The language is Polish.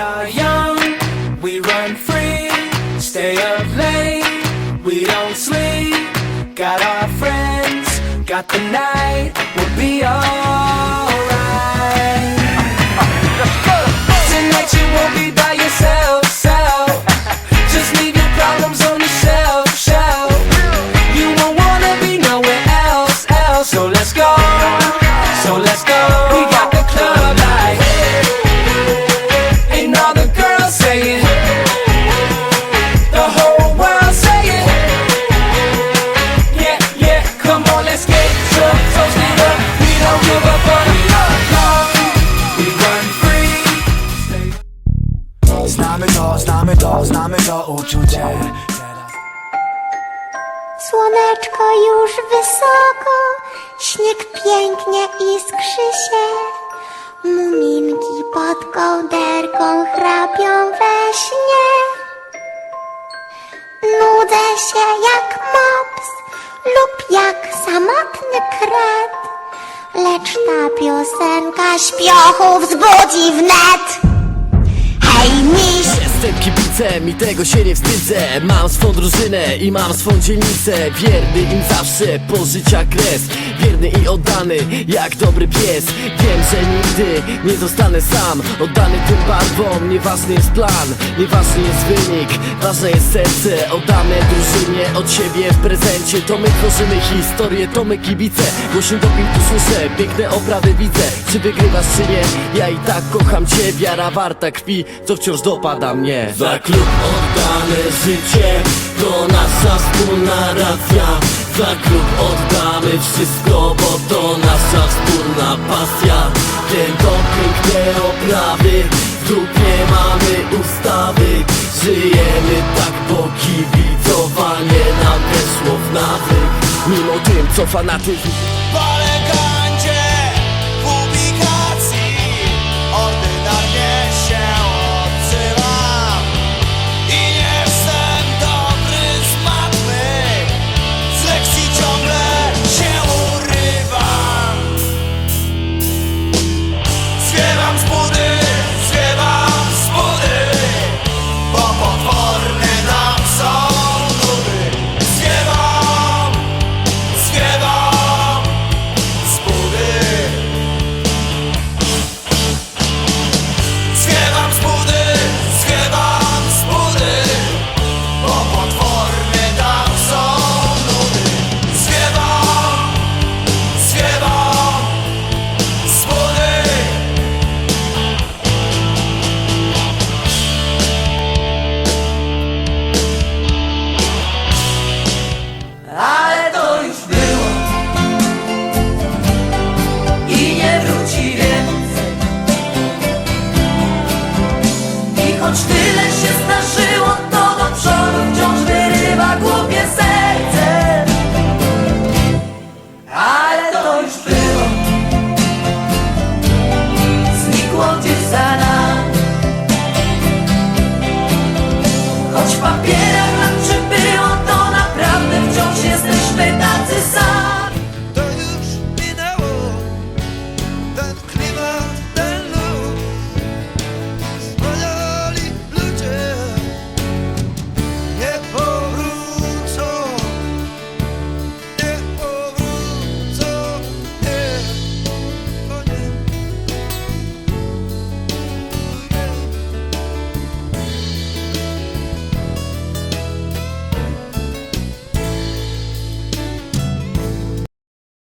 are young, we run free, stay up late, we don't sleep. Got our friends, got the night, we'll be alright. Tonight you won't be to, uczucie Słoneczko już wysoko, śnieg pięknie iskrzy się. Muminki pod kołderką chrapią we śnie. Nudzę się jak mops lub jak samotny kret. Lecz ta piosenka śpiochów wzbudzi wnet. Hej, miś! Jestem kibicem i tego się nie wstydzę. Mam swą drużynę i mam swą dzielnicę. Wierny im zawsze po życia kres Wierny i oddany jak dobry pies. Wiem, że nigdy nie zostanę sam Oddany tym barwom, nieważny jest plan Nieważny jest wynik, ważne jest serce. Oddane drużynie od siebie w prezencie. To my tworzymy historię, to my kibice. Głośny doping tu słyszę, piękne oprawy widzę. Czy wygrywasz czy nie, ja i tak kocham cię. Wiara warta krwi, co wciąż dopada mnie. Za klub oddane życie To nasza wspólna racja. Za klub oddamy wszystko Bo to nasza wspólna pasja. Doping, te oprawy W dupie mamy ustawy. Żyjemy tak, bo kibicowanie nam weszło w nawyk. Mimo tym, co fanatyzm Choć tyle